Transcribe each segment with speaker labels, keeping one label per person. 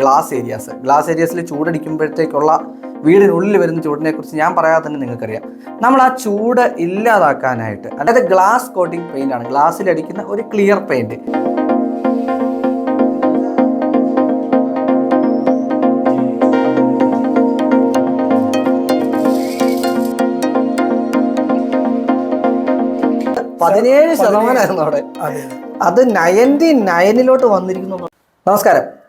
Speaker 1: Glass areas glass ഏരിയാസിൽ ചൂടടിക്കുമ്പോഴത്തേക്കുള്ള വീടിനുള്ളിൽ വരുന്ന ചൂടിനെ കുറിച്ച് ഞാൻ പറയാതെ തന്നെ നിങ്ങൾക്കറിയാം. നമ്മൾ ആ ചൂട് ഇല്ലാതാക്കാനായിട്ട് അതായത് ഗ്ലാസ് കോട്ടിംഗ് പെയിന്റ് ആണ്. ഗ്ലാസ്സിൽ അടിക്കുന്ന ഒരു ക്ലിയർ പെയിന്റ് പതിനേഴ് ശതമാനമായിരുന്നു അവിടെ.
Speaker 2: അതെ.
Speaker 1: അത് നയന്റി നയനിലോട്ട് വന്നിരിക്കുന്നു. നമസ്കാരം.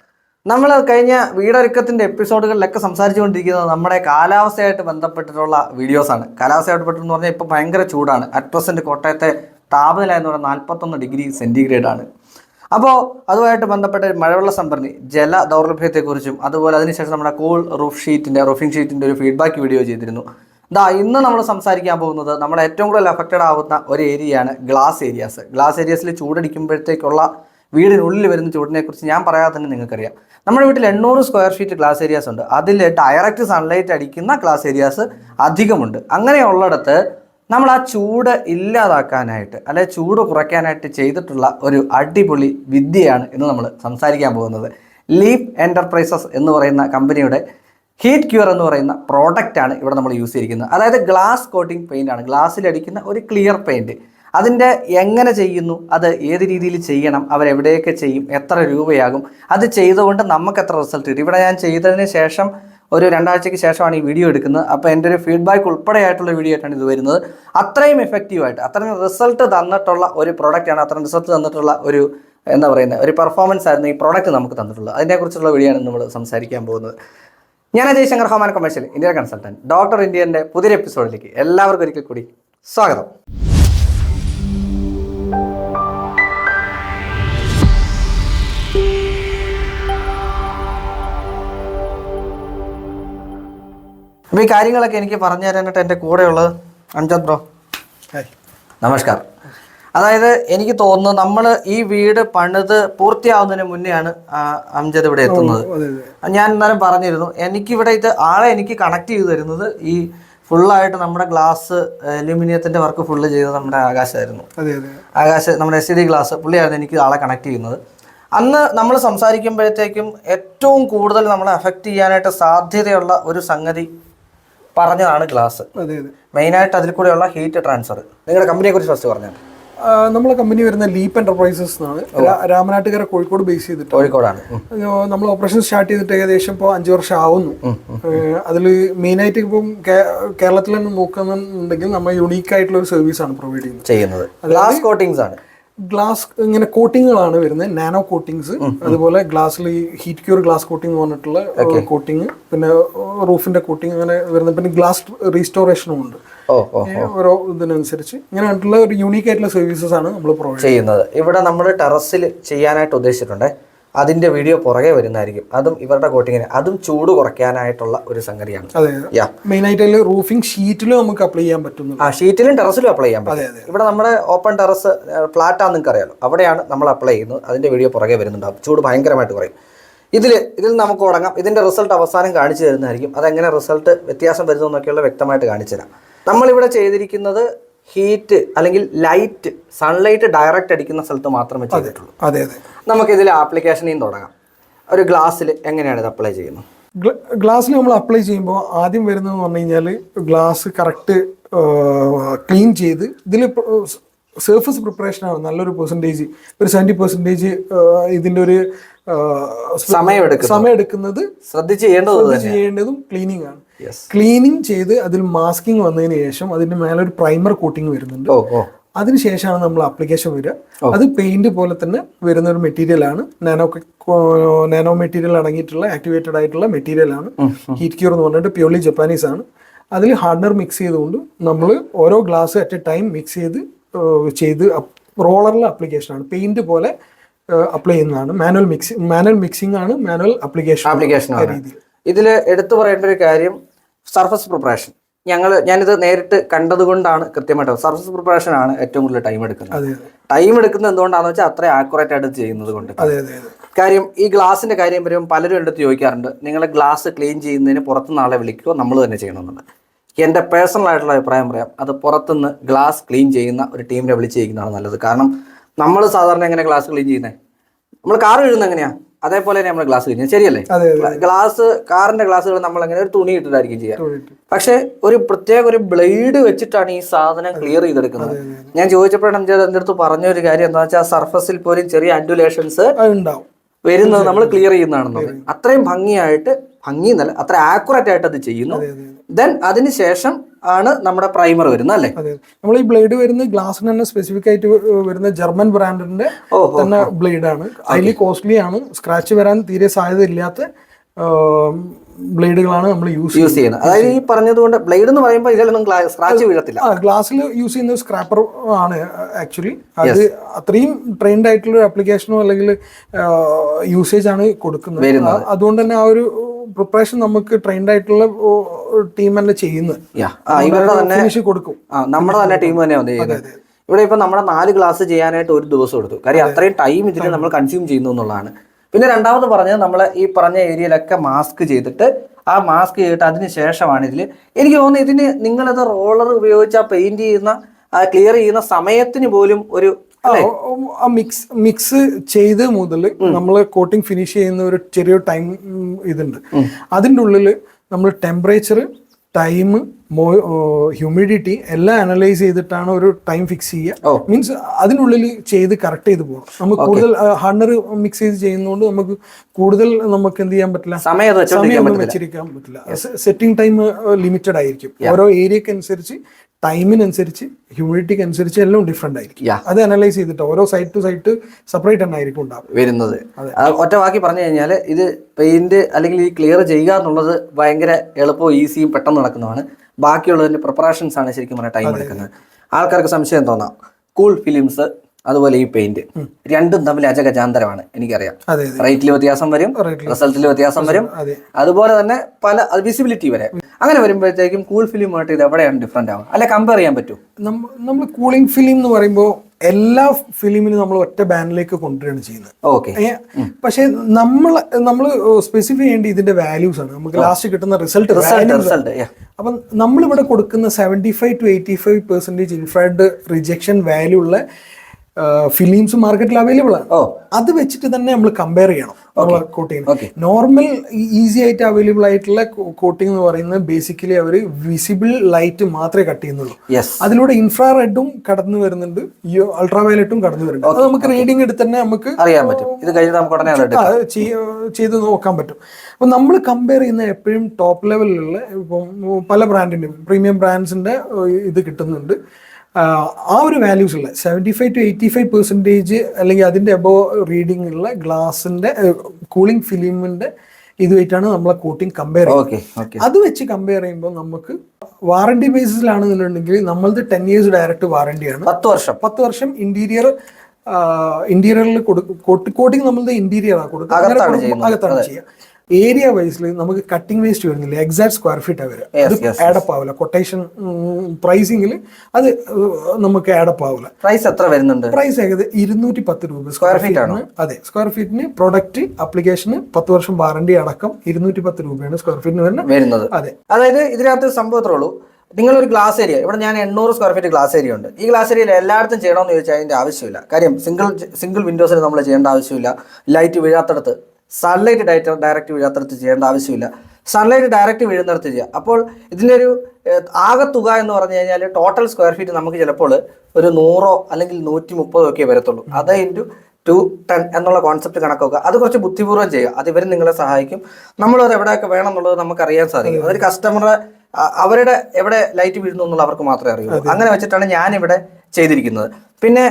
Speaker 1: നമ്മൾ കഴിഞ്ഞ വീടൊരുക്കത്തിന്റെ എപ്പിസോഡുകളിലൊക്കെ സംസാരിച്ചുകൊണ്ടിരിക്കുന്നത് നമ്മുടെ കാലാവസ്ഥയായിട്ട് ബന്ധപ്പെട്ടിട്ടുള്ള വീഡിയോസാണ്. കാലാവസ്ഥയായിട്ട് പെട്ടെന്ന് പറഞ്ഞാൽ ഇപ്പോൾ ഭയങ്കര ചൂടാണ്. അറ്റ് പ്രസന്റ് കോട്ടയത്തെ താപനില എന്ന് പറഞ്ഞാൽ നാൽപ്പത്തൊന്ന് ഡിഗ്രി സെന്റിഗ്രേഡ് ആണ്. അപ്പോൾ അതുമായിട്ട് ബന്ധപ്പെട്ട മഴവെള്ള സംഭരണി ജല ദൗർലഭ്യത്തെക്കുറിച്ചും അതുപോലെ അതിനുശേഷം നമ്മുടെ കൂൾ റൂഫ് ഷീറ്റിന്റെ റൂഫിംഗ് ഷീറ്റിന്റെ ഒരു ഫീഡ്ബാക്ക് വീഡിയോ ചെയ്തിരുന്നു. ദാ ഇന്ന് നമ്മൾ സംസാരിക്കാൻ പോകുന്നത് നമ്മൾ ഏറ്റവും കൂടുതൽ അഫക്റ്റഡ് ആവുന്ന ഒരു ഏരിയയാണ് ഗ്ലാസ് ഏരിയാസ് ഗ്ലാസ് ഏരിയാസിൽ ചൂടടിക്കുമ്പോഴത്തേക്കുള്ള വീടിനുള്ളിൽ വരുന്ന ചൂടിനെക്കുറിച്ച് ഞാൻ പറയാതെ തന്നെ നിങ്ങൾക്കറിയാം. നമ്മുടെ വീട്ടിൽ എണ്ണൂറ് സ്ക്വയർ ഫീറ്റ് ഗ്ലാസ് ഏരിയാസ് ഉണ്ട്. അതിൽ ഡയറക്റ്റ് സൺലൈറ്റ് അടിക്കുന്ന ഗ്ലാസ് ഏരിയാസ് അധികമുണ്ട്. അങ്ങനെയുള്ളിടത്ത് നമ്മൾ ആ ചൂട് ഇല്ലാതാക്കാനായിട്ട് അല്ലെ ചൂട് കുറയ്ക്കാനായിട്ട് ചെയ്തിട്ടുള്ള ഒരു അടിപൊളി വിദ്യയാണ് ഇന്ന് നമ്മൾ സംസാരിക്കാൻ പോകുന്നത്. ലീപ് എന്റർപ്രൈസസ് എന്ന് പറയുന്ന കമ്പനിയുടെ ഹീറ്റ് ക്യൂർ എന്ന് പറയുന്ന പ്രോഡക്റ്റാണ് ഇവിടെ നമ്മൾ യൂസ് ചെയ്തിരിക്കുന്നത്. അതായത് ഗ്ലാസ് കോട്ടിംഗ് പെയിന്റ് ആണ്. ഗ്ലാസ്സിൽ അടിക്കുന്ന ഒരു ക്ലിയർ പെയിന്റ് അതിന്റെ എങ്ങനെ ചെയ്യുന്നു? അത് ഏത് രീതിയിൽ ചെയ്യണം? അവരെവിടെയൊക്കെ ചെയ്യും? എത്ര രൂപയാകും? അത് ചെയ്തുകൊണ്ട് നമുക്ക് എത്ര റിസൾട്ട് കിട്ടും? ഇവിടെ ഞാൻ ചെയ്തതിന് ശേഷം ഒരു രണ്ടാഴ്ചയ്ക്ക് ശേഷമാണ് ഈ വീഡിയോ എടുക്കുന്നത്. അപ്പോൾ എന്റെ ഒരു ഫീഡ്ബാക്ക് ഉൾപ്പെടെയായിട്ടുള്ള വീഡിയോ ആയിട്ടാണ് ഇത് വരുന്നത്. അത്രയും എഫക്റ്റീവായിട്ട് അത്രയും റിസൾട്ട് തന്നിട്ടുള്ള ഒരു പ്രോഡക്റ്റാണ് അത്രയും റിസൾട്ട് തന്നിട്ടുള്ള ഒരു എന്താ പറയുന്നത് ഒരു പെർഫോമൻസ് ആയിരുന്നു ഈ പ്രോഡക്റ്റ് നമുക്ക് തന്നിട്ടുള്ളത്. അതിനെക്കുറിച്ചുള്ള വീഡിയോ ആണ് നമ്മൾ സംസാരിക്കാൻ പോകുന്നത്. ഞാൻ Ajay Shankar home and commercial India consultant doctor ഇന്ത്യന്റെ പുതിയൊരു എപ്പിസോഡിലേക്ക് എല്ലാവർക്കും ഒരിക്കൽ കൂടി സ്വാഗതം. അപ്പോൾ ഈ കാര്യങ്ങളൊക്കെ എനിക്ക് പറഞ്ഞു തരാനായിട്ട് എന്റെ കൂടെയുള്ളത് അഞ്ചത് ബ്രോ. നമസ്കാരം. അതായത് എനിക്ക് തോന്നുന്നു നമ്മൾ ഈ വീട് പണിത് പൂർത്തിയാവുന്നതിന് മുന്നെയാണ് അംജദ് ഇവിടെ എത്തുന്നത്. ഞാൻ എന്നാലും പറഞ്ഞിരുന്നു എനിക്കിവിടെ ഇത് ആളെ എനിക്ക് കണക്ട് ചെയ്തു തരുന്നത് ഈ ഫുള്ളായിട്ട് നമ്മുടെ ഗ്ലാസ് അലുമിനിയത്തിന്റെ വർക്ക് ഫുള്ള് ചെയ്തത് നമ്മുടെ ആകാശമായിരുന്നു ആകാശ് നമ്മുടെ എസ് ഡി ഗ്ലാസ് പുള്ളിയായിരുന്നു എനിക്ക് ആളെ കണക്ട് ചെയ്യുന്നത്. അന്ന് നമ്മൾ സംസാരിക്കുമ്പോഴത്തേക്കും ഏറ്റവും കൂടുതൽ നമ്മളെ അഫക്റ്റ് ചെയ്യാനായിട്ട് സാധ്യതയുള്ള ഒരു സംഗതി പറഞ്ഞതാണ് ഗ്ലാസ്
Speaker 2: അതെ അതെ.
Speaker 1: മെയിനായിട്ട് അതിൽ കൂടെയുള്ള ഹീറ്റ് ട്രാൻസ്ഫർ നിങ്ങളുടെ കമ്പനിയെ കുറിച്ച് ഫസ്റ്റ് പറഞ്ഞു
Speaker 2: നമ്മളെ കമ്പനി വരുന്ന ലീപ്പ് എന്റർപ്രൈസസ് എന്നാണ്. രാമനാട്ടുകാരെ കോഴിക്കോട് ബേസ് ചെയ്തിട്ട്
Speaker 1: കോഴിക്കോടാണ്.
Speaker 2: നമ്മൾ ഓപ്പറേഷൻ സ്റ്റാർട്ട് ചെയ്തിട്ട് ഏകദേശം ഇപ്പോൾ അഞ്ച് വർഷം ആവുന്നു അതിൽ മെയിനായിട്ട് ഇപ്പം കേരളത്തിൽ തന്നെ നോക്കുന്നുണ്ടെങ്കിൽ നമ്മൾ യുണീക്ക് ആയിട്ടുള്ള ഒരു സർവീസ് ആണ് പ്രൊവൈഡ് ചെയ്യുന്നത്.
Speaker 1: ചെയ്യുന്നത്. ഗ്ലാസ് കോട്ടിങ്സ് ആണ്.
Speaker 2: ഗ്ലാസ് ഇങ്ങനെ കോട്ടിങ്ങുകളാണ് വരുന്നത്. Nano coatings. അതുപോലെ ഗ്ലാസ്സിൽ ഈ ഹീറ്റ് ക്യൂർ ഗ്ലാസ് കോട്ടിംഗ് എന്ന് പറഞ്ഞിട്ടുള്ള കോട്ടിങ് പിന്നെ റൂഫിന്റെ കോട്ടിങ് അങ്ങനെ വരുന്നത് പിന്നെ ഗ്ലാസ് റീസ്റ്റോറേഷനും ഉണ്ട്. ഓരോ ഇതിനനുസരിച്ച്. ഇങ്ങനെ ആയിട്ടുള്ള ഒരു യൂണീക്ക് ആയിട്ടുള്ള സർവീസസ് ആണ് നമ്മൾ പ്രൊവൈഡ്
Speaker 1: ചെയ്യുന്നത്. ഇവിടെ നമ്മൾ ടെറസിൽ ചെയ്യാനായിട്ട് ഉദ്ദേശിച്ചിട്ടുണ്ട്. അതിന്റെ വീഡിയോ പുറകെ വരുന്നതായിരിക്കും. അതും ഇവരുടെ കോട്ടിങ്ങിന് അതും ചൂട് കുറയ്ക്കാനായിട്ടുള്ള ഒരു സംഗതിയാണ്.
Speaker 2: അതിൽ റൂഫിംഗ് ഷീറ്റിലും നമുക്ക് അപ്ലൈ ചെയ്യാൻ പറ്റുന്നു
Speaker 1: ആ ഷീറ്റിലും ടെറസിലും അപ്ലൈ ചെയ്യാൻ പറ്റും. ഇവിടെ നമ്മുടെ ഓപ്പൺ ടെറസ് ഫ്ലാറ്റ് ആണെന്ന് നിങ്ങൾക്ക് അറിയാലോ അവിടെയാണ് നമ്മൾ അപ്ലൈ ചെയ്യുന്നത്. അതിന്റെ വീഡിയോ പുറകെ വരുന്നുണ്ടാവും ചൂട് ഭയങ്കരമായിട്ട് കുറയും. ഇതിൽ ഇതിൽ നമുക്ക് തുടങ്ങാം. ഇതിന്റെ റിസൾട്ട് അവസാനം കാണിച്ചു തരുന്നതായിരിക്കും. അതെങ്ങനെ റിസൾട്ട് വ്യത്യാസം വരുന്നു എന്നൊക്കെയുള്ള വ്യക്തമായിട്ട് കാണിച്ചു തരാം. നമ്മളിവിടെ ചെയ്തിരിക്കുന്നത് ഹീറ്റ് അല്ലെങ്കിൽ ലൈറ്റ് സൺലൈറ്റ് ഡയറക്റ്റ് അടിക്കുന്ന സ്ഥലത്ത് മാത്രമേ ചെയ്തിട്ടുള്ളൂ.
Speaker 2: അതെ അതെ.
Speaker 1: നമുക്ക് ഇതിൽ ആപ്ലിക്കേഷനെയും തുടങ്ങാം. ഒരു ഗ്ലാസ്സിൽ എങ്ങനെയാണ് ഇത് അപ്ലൈ ചെയ്യുന്നത്?
Speaker 2: ഗ്ലാസ്സിൽ നമ്മൾ അപ്ലൈ ചെയ്യുമ്പോൾ ആദ്യം വരുന്നതെന്ന് പറഞ്ഞു കഴിഞ്ഞാൽ ഗ്ലാസ് കറക്റ്റ് ക്ലീൻ ചെയ്ത് ഇതിൽ സർഫസ് പ്രിപ്പറേഷൻ ആണ്. നല്ലൊരു പെർസെന്റേജ് ഒരു സെവന്റി പെർസെന്റേജ് ഇതിന്റെ ഒരു
Speaker 1: സമയം
Speaker 2: സമയം എടുക്കുന്നത്
Speaker 1: ശ്രദ്ധിച്ച് ചെയ്യേണ്ടത്
Speaker 2: ക്ലീനിങ് ആണ്. ക്ലീനിങ് ചെയ്ത് അതിൽ മാസ്കിങ് വന്നതിന് ശേഷം അതിന്റെ മേലെ ഒരു പ്രൈമർ കോട്ടിങ് വരുന്നുണ്ട്. അതിനുശേഷമാണ് നമ്മൾ അപ്ലിക്കേഷൻ വരിക. അത് പെയിന്റ് പോലെ തന്നെ വരുന്ന ഒരു മെറ്റീരിയൽ ആണ്. നാനോ നാനോ മെറ്റീരിയൽ അടങ്ങിയിട്ടുള്ള ആക്ടിവേറ്റഡ് ആയിട്ടുള്ള മെറ്റീരിയൽ ആണ്. ഹീറ്റ് ക്യൂർ എന്ന് പറഞ്ഞിട്ട് പ്യൂർലി ജപ്പാനീസ് ആണ്. അതിൽ ഹാർഡ്നർ മിക്സ് ചെയ്തുകൊണ്ട് നമ്മൾ ഓരോ glass at a time mix ചെയ്ത് ചെയ്ത് റോളറിലെ അപ്ലിക്കേഷൻ ആണ്. പെയിന്റ് പോലെ അപ്ലൈ ചെയ്യുന്നതാണ്. മാനുവൽ മിക്സിംഗ് മാനുവൽ മിക്സിംഗ് ആണ് മാനുവൽ
Speaker 1: അപ്ലിക്കേഷൻ
Speaker 2: അപ്ലിക്കേഷൻ
Speaker 1: ഇതിൽ എടുത്തു പറയേണ്ട ഒരു കാര്യം സർഫസ് പ്രിപ്പറേഷൻ. ഞങ്ങൾ ഞാനിത് നേരിട്ട് കണ്ടതുകൊണ്ടാണ് കൃത്യമായിട്ട് സർഫസ് പ്രിപ്പറേഷൻ ആണ് ഏറ്റവും കൂടുതൽ ടൈം എടുക്കുന്നത്. ടൈം എടുക്കുന്നത് എന്തുകൊണ്ടാണെന്ന് വെച്ചാൽ അത്ര ആക്യുറേറ്റ് ആയിട്ട് ചെയ്യുന്നത് കൊണ്ട്. കാര്യം ഈ ഗ്ലാസിന്റെ കാര്യം വരുമ്പോൾ പലരും എടുത്ത് ചോദിക്കാറുണ്ട് നിങ്ങൾ ഗ്ലാസ് ക്ലീൻ ചെയ്യുന്നതിന് പുറത്തുനിന്ന് ആളെ വിളിക്കുകയോ നമ്മൾ തന്നെ ചെയ്യണമെന്നുണ്ട്. എന്റെ പേഴ്സണൽ ആയിട്ടുള്ള അഭിപ്രായം പറയാം അത് പുറത്തുനിന്ന് ഗ്ലാസ് ക്ലീൻ ചെയ്യുന്ന ഒരു ടീമിനെ വിളിച്ച് ചെയ്യുന്നതാണ് നല്ലത്. കാരണം നമ്മൾ സാധാരണ എങ്ങനെ ഗ്ലാസ് ക്ലീൻ ചെയ്യുന്നത് നമ്മൾ കാർ എഴുതുന്നത് എങ്ങനെയാ? അതേപോലെ തന്നെ നമ്മുടെ ഗ്ലാസ് കഴിഞ്ഞാൽ ശരിയല്ലേ? ഗ്ലാസ് കാറിന്റെ ഗ്ലാസ്സുകൾ നമ്മൾ അങ്ങനെ ഒരു തുണി ഇട്ടിട്ടായിരിക്കും ചെയ്യുക.
Speaker 2: തൊഴിലിട്ട്.
Speaker 1: പക്ഷെ ഒരു പ്രത്യേക ഒരു ബ്ലേഡ് വെച്ചിട്ടാണ് ഈ സാധനം ക്ലിയർ ചെയ്തെടുക്കുന്നത്. ഞാൻ ചോദിച്ചപ്പോഴാണ് എന്റെ അടുത്ത് പറഞ്ഞ ഒരു കാര്യം എന്താ വെച്ചാൽ സർഫസിൽ പോലും ചെറിയ അൻഡുലേഷൻസ്
Speaker 2: ഉണ്ടാവും.
Speaker 1: വരുന്നത് നമ്മൾ ക്ലിയർ ചെയ്യുന്നതാണെന്ന് അത്രയും ഭംഗിയായിട്ട് ഭംഗി എന്നല്ല അത്ര ആക്യുറേറ്റ് ആയിട്ട് അത് ചെയ്യുന്നു. ദെൻ അതിന് ശേഷം ആണ് നമ്മുടെ പ്രൈമർ വരുന്നത് അല്ലേ?
Speaker 2: നമ്മൾ ഈ ബ്ലേഡ് വരുന്നത് ഗ്ലാസിന് തന്നെ സ്പെസിഫിക് ആയിട്ട് വരുന്ന ജർമ്മൻ ബ്രാൻഡിന്റെ തന്നെ ബ്ലേഡ് ആണ്. ഹൈലി കോസ്റ്റ്ലി ആണ്. സ്ക്രാച്ച് വരാൻ തീരെ സാധ്യത ഇല്ലാത്ത ബ്ലേഡുകളാണ് നമ്മൾ യൂസ്
Speaker 1: യൂസ് ചെയ്യുന്നത്. അതായത് ഈ പറഞ്ഞതുകൊണ്ട് ബ്ലേഡ് എന്ന് പറയുമ്പോൾ ഇതിലൊന്നും സ്ക്രാച്ച് വീഴത്തില്ല.
Speaker 2: ഗ്ലാസ്സിൽ യൂസ് ചെയ്യുന്ന സ്ക്രാപ്പർ ആണ് ആക്ച്വലി അത് അത്രയും ട്രെയിൻഡ് ആയിട്ടുള്ള ഒരു ആപ്ലിക്കേഷനോ അല്ലെങ്കിൽ യൂസേജ് ആണ് കൊടുക്കുന്നത്. അതുകൊണ്ട് തന്നെ ആ ഒരു പ്രിപ്പറേഷൻ നമുക്ക് ട്രെയിൻഡ് ആയിട്ടുള്ള ടീം തന്നെ ചെയ്യുന്നത്.
Speaker 1: ഇവരുടെ തന്നെ
Speaker 2: കൊടുക്കും.
Speaker 1: നമ്മുടെ തന്നെ ടീം തന്നെ ചെയ്യുന്നത്. ഇവിടെ ഇപ്പൊ നമ്മുടെ നാല് ഗ്ലാസ് ചെയ്യാനായിട്ട് ഒരു ദിവസം എടുത്തു. കാര്യം അത്രയും ടൈം ഇതിൽ നമ്മൾ കൺസ്യൂം ചെയ്യുന്നു എന്നുള്ളതാണ്. പിന്നെ രണ്ടാമത് പറഞ്ഞത് നമ്മൾ ഈ പറഞ്ഞ ഏരിയയിലൊക്കെ മാസ്ക് ചെയ്തിട്ട് ആ മാസ്ക് ചെയ്തിട്ട് അതിന് ശേഷമാണ് ഇതിൽ എനിക്ക് തോന്നുന്നു ഇതിന് നിങ്ങളത് റോളർ ഉപയോഗിച്ച് ആ പെയിന്റ് ചെയ്യുന്ന ക്ലിയർ ചെയ്യുന്ന സമയത്തിന് പോലും ഒരു
Speaker 2: മിക്സ് മിക്സ് ചെയ്ത് മുതൽ നമ്മൾ കോട്ടിംഗ് ഫിനിഷ് ചെയ്യുന്ന ഒരു ചെറിയ ടൈം ഇതുണ്ട്. അതിന്റെ ഉള്ളിൽ നമ്മൾ ടെമ്പറേച്ചർ ടൈം ഹ്യൂമിഡിറ്റി എല്ലാം അനലൈസ് ചെയ്തിട്ടാണ് ഒരു ടൈം ഫിക്സ്. ചെയ്യുക. മീൻസ് അതിനുള്ളിൽ ചെയ്ത് കറക്റ്റ് ചെയ്ത് പോകണം. നമുക്ക് കൂടുതൽ ഹണ്ണർ മിക്സ് ചെയ്ത് ചെയ്യുന്നതുകൊണ്ട് നമുക്ക് കൂടുതൽ നമുക്ക് എന്ത് ചെയ്യാൻ പറ്റില്ല?
Speaker 1: സമയം
Speaker 2: വെച്ചിരിക്കാൻ പറ്റില്ല സെറ്റിംഗ് ടൈം ലിമിറ്റഡ് ആയിരിക്കും. ഓരോ ഏരിയക്ക് അനുസരിച്ച് ടൈമിനനുസരിച്ച് ഹ്യൂമിഡിറ്റിക്ക് അനുസരിച്ച് എല്ലാം ഡിഫറെന്റ് ആയിരിക്കും. അത് അനലൈസ് ചെയ്തിട്ട് ഓരോ സൈറ്റ് ടു സൈറ്റ് സെപ്പറേറ്റ് തന്നെ ആയിരിക്കും ഉണ്ടാവും
Speaker 1: വരുന്നത്. ഒറ്റ വാക്കി പറഞ്ഞു കഴിഞ്ഞാൽ ഇത് പെയിന്റ് അല്ലെങ്കിൽ ഈ ക്ലിയർ ചെയ്യുക എന്നുള്ളത് ഭയങ്കര എളുപ്പവും ഈസിയും പെട്ടെന്ന് നടക്കുന്നതാണ്. ബാക്കിയുള്ളതിന്റെ പ്രിപ്പറേഷൻസ് ആണ് ശരിക്കും പറഞ്ഞാൽ ടൈം എടുക്കുന്നത്. ആൾക്കാർക്ക് സംശയം തോന്നാം. കൂൾ ഫിലിംസ് അതുപോലെ ഈ പെയിന്റ് രണ്ടും തമ്മിൽ അജഗജാന്തരമാണ് എനിക്കറിയാം. റേറ്റിൽ വ്യത്യാസം വരും റിസൾട്ടിൽ വ്യത്യാസം വരും. അതുപോലെ തന്നെ പല വിസിബിലിറ്റി വരെ. അങ്ങനെ വരുമ്പോഴത്തേക്കും കൂൾ ഫിലിമായിട്ട് ഇത് എവിടെയാണ് ഡിഫറെന്റ് ആവുക? അല്ലെ കമ്പയർ ചെയ്യാൻ പറ്റും?
Speaker 2: നമ്മൾ കൂളിംഗ് ഫിലിം എന്ന് പറയുമ്പോൾ എല്ലാ ഫിലിമിനും നമ്മൾ ഒറ്റ ബാനിലേക്ക് കൊണ്ടുവരികയാണ് ചെയ്യുന്നത്.
Speaker 1: ഓക്കെ
Speaker 2: പക്ഷെ നമ്മൾ നമ്മൾ സ്പെസിഫൈ ചെയ്യേണ്ട ഇതിന്റെ വാല്യൂസ് ആണ്. നമുക്ക് ലാസ്റ്റ് കിട്ടുന്ന റിസൾട്ട്
Speaker 1: റിസൾട്ട് റിസൾട്ട്
Speaker 2: അപ്പം നമ്മളിവിടെ കൊടുക്കുന്ന seventy five to eighty five percentage infrared rejection value ഉള്ള ഫിലിംസ് മാർക്കറ്റിൽ അവൈലബിൾ ആണ്. അത് വെച്ചിട്ട് തന്നെ നമ്മൾ കമ്പയർ ചെയ്യണം. കോട്ടിങ് നോർമൽ ഈസി ആയിട്ട് അവൈലബിൾ ആയിട്ടുള്ള കോട്ടിംഗ് എന്ന് പറയുന്നത് ബേസിക്കലി അവർ വിസിബിൾ ലൈറ്റ് മാത്രമേ കട്ട് ചെയ്യുന്നുള്ളൂ. അതിലൂടെ ഇൻഫ്രാറെഡും കടന്നു വരുന്നുണ്ട്. അൾട്രാ വയലറ്റും കടന്നു വരുന്നുണ്ട്. അത് നമുക്ക് റീഡിംഗ് എടുത്ത് തന്നെ നമുക്ക്
Speaker 1: അറിയാൻ പറ്റും. ഇത് കഴിഞ്ഞ് നമുക്ക് ഉടനെ
Speaker 2: ചെയ്ത് നോക്കാൻ പറ്റും. അപ്പൊ നമ്മൾ കമ്പയർ ചെയ്യുന്ന എപ്പോഴും ടോപ്പ് ലെവലിലുള്ള ഇപ്പം പല ബ്രാൻഡിന്റെയും പ്രീമിയം ബ്രാൻഡ്സിന്റെ ഇത് കിട്ടുന്നുണ്ട്. ആ, ഒരു വാല്യൂസ് ഉള്ള seventy five to eighty five percentage അല്ലെങ്കിൽ അതിന്റെ എബോ റീഡിംഗ് ഉള്ള ഗ്ലാസിന്റെ കൂളിംഗ് ഫിലിമിന്റെ ഇതുമായിട്ടാണ് നമ്മളെ കോട്ടിങ് കമ്പയർ ചെയ്യുന്നത്. അത് വെച്ച് കമ്പയർ ചെയ്യുമ്പോൾ നമുക്ക് വാറണ്ടി ബേസിസിലാണെന്നുണ്ടെങ്കിൽ നമ്മളത് ടെൻ ഇയേഴ്സ് ഡയറക്റ്റ് വാറണ്ടിയാണ്
Speaker 1: പത്ത് വർഷം.
Speaker 2: പത്ത് വർഷം ഇന്റീരിയർ ഇന്റീരിയറിൽ കോട്ടിംഗ് നമ്മളത് ഇന്റീരിയർ ആണ് കൊടുക്കുക.
Speaker 1: അകത്താണ്
Speaker 2: ചെയ്യുക. ഏരിയ വൈസിൽ നമുക്ക് കട്ടിംഗ് വേസ്റ്റ് വരുന്നില്ല? എക്സാക്ട് സ്ക്വയർ ഫീറ്റ് വരിക. അത് ആഡപ്പ് ആവില്ല. കൊട്ടേഷൻ പ്രൈസിങ്ങിൽ അത് നമുക്ക് ആഡപ്പ് ആവില്ല.
Speaker 1: പ്രൈസ് എത്ര വരുന്നുണ്ട്?
Speaker 2: പ്രൈസ് ഏകദേശം ഇരുന്നൂറ്റി പത്ത് രൂപ
Speaker 1: സ്ക്വയർ ഫീറ്റ് ആണ്?
Speaker 2: അതെ സ്ക്വയർ ഫീറ്റിന് പ്രൊഡക്റ്റ് അപ്ലിക്കേഷന് പത്ത് വർഷം വാറണ്ടി അടക്കം ഇരുന്നൂറ്റി പത്ത് രൂപയാണ് സ്ക്വയർ ഫീറ്റിന് വരുന്നത്.
Speaker 1: വരുന്നത്.
Speaker 2: അതെ.
Speaker 1: അതായത് ഇതിനകത്ത് സംഭവം ഇത്രേ ഉള്ളൂ. നിങ്ങളൊരു ഗ്ലാസ് ഏരിയ ഇവിടെ ഞാൻ എണ്ണൂറ് സ്ക്വയർ ഫീറ്റ് ഗ്ലാസ് ഏരിയ ഉണ്ട്. ഈ ഗ്ലാസ് ഏരിയയിൽ എല്ലായിടത്തും ചെയ്യണമെന്ന് ചോദിച്ചാൽ അതിന്റെ ആവശ്യമില്ല. കാര്യം സിംഗിൾ സിംഗിൾ വിൻഡോസിൽ നമ്മൾ ചെയ്യേണ്ട ആവശ്യമില്ല. ലൈറ്റ് വീഴാത്തടത്ത്. സൺലൈറ്റ് ഡയറ്റ് ഡയറക്റ്റ് വീഴാത്തടത്ത് ചെയ്യേണ്ട ആവശ്യമില്ല. സൺലൈറ്റ് ഡയറക്റ്റ് വീഴുന്നിടത്ത് ചെയ്യുക. അപ്പോൾ ഇതിന്റെ ഒരു ആകെ തുക എന്ന് പറഞ്ഞു കഴിഞ്ഞാൽ ടോട്ടൽ സ്ക്വയർ ഫീറ്റ് നമുക്ക് ചിലപ്പോൾ ഒരു നൂറോ അല്ലെങ്കിൽ നൂറ്റി മുപ്പതോ ഒക്കെ വരത്തുള്ളൂ. അത് ഇന്റു ടു ടെൻ എന്നുള്ള കോൺസെപ്റ്റ് കണക്കാക്കുക. അത് കുറച്ച് ബുദ്ധിപൂർവം ചെയ്യുക. അത് ഇവരും നിങ്ങളെ സഹായിക്കും. നമ്മളത് എവിടെയൊക്കെ വേണം എന്നുള്ളത് നമുക്ക് അറിയാൻ സാധിക്കും. അതൊരു കസ്റ്റമറെ അവരുടെ എവിടെ ലൈറ്റ് വീഴുന്നു എന്നുള്ള അവർക്ക് മാത്രമേ അറിയൂ അങ്ങനെ വെച്ചിട്ടാണ് ഞാൻ ഇവിടെ ചെയ്തിരിക്കുന്നത്. പിന്നെ